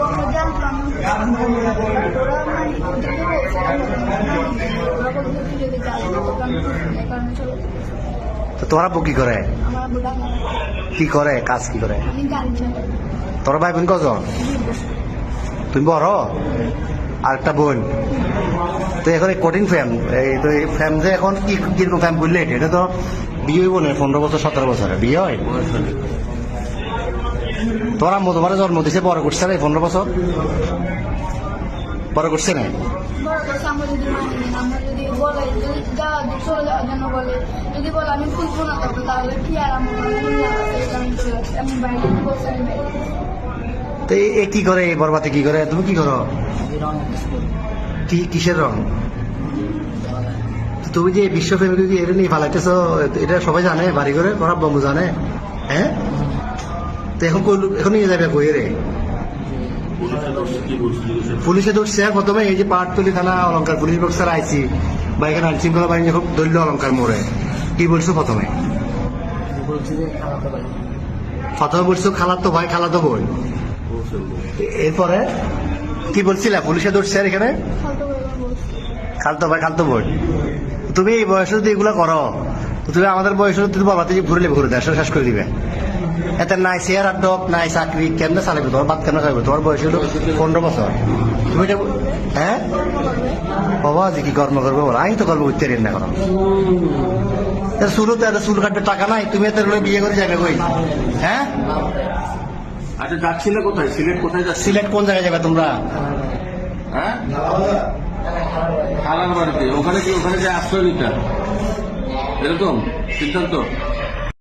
আব্বু আমরা জানতাম না। ওরা ওদেরকে বলছে, ওরা বলছে তুই যদি যাস না, তোকে আমি কিছু না, এই কারণে চলে গেছি। তো তোমার আব্বু কি করে। কি করে কাজ কি করে তোর ভাই বোন কজন তুমি বড় আর একটা বোন তো এখন কঠিন ফ্যাম এই তো এই ফ্যাম যে এখন কি কীরকম ফ্যাম বুঝলে এটা? তো বিয়ে না পনেরো বছর সতেরো বছরে বিয়ে হয় তোমার আম্মু তোমার জন্ম দিছে বড় করছে না পনেরো বছর। বড় করছে না। কি তো এ- করে এই বরবাতে কি করে? তুমি কি করো? কি কিসের রং? তুমি যে বিশ্ব ফ্যামিলি এটা নিয়ে ফালাইতেছো এটা সবাই জানে বাড়ি করে ওরা বম্বু জানে। হ্যাঁ? তো এখন এখন নিয়ে যাবে কই রে? পুলিশে ধরছে প্রথমে এই যে পাহাড়তলি থানা অলঙ্কার পুলিশ বক্সার আইসি বা এখানে আইন শৃঙ্খলা বাহিনী যখন দলীয় অলঙ্কার মোড়ে কি বলছো প্রথমে? প্রথমে বলছো খালার তো ভাই। খালাতো বোন। এ- এরপরে কি বলছিলে? পুলিশে ধরছে আর এখানে? খালতো ভাই খালতো বোন। তুমি এই বয়সে যদি এগুলো করো তুমি আমাদের বয়সে তুমি বাবাতে যে ঘুরলে ঘুরে দেশ শেষ করে দিবে। এতে নাই চেয়ার আর ডক নাই চাকরি। কেমনে চালাবে তোমার বাদ কেন খাইবে তোমার বয়স হলো পনেরো বছর। তুমি এটা হ্যাঁ? বাবা যে কি কর্ম করব বলো? আমি তো কর্ম করতে পারি না কোনো চুলো তো চুল কাটবে টাকা নাই তুমি এত বিয়ে করে যাবে কই? হ্যাঁ? আচ্ছা যাচ্ছিলে কোথায়? সিলেট কোথায় যাচ্ছি সিলেট কোন জায়গায় যাবে তোমরা? হ্যাঁ? খালার বাড়িতে। ওখানে কি ওখানে যে আশ্রয় নিতে এরকম? সিদ্ধান্ত?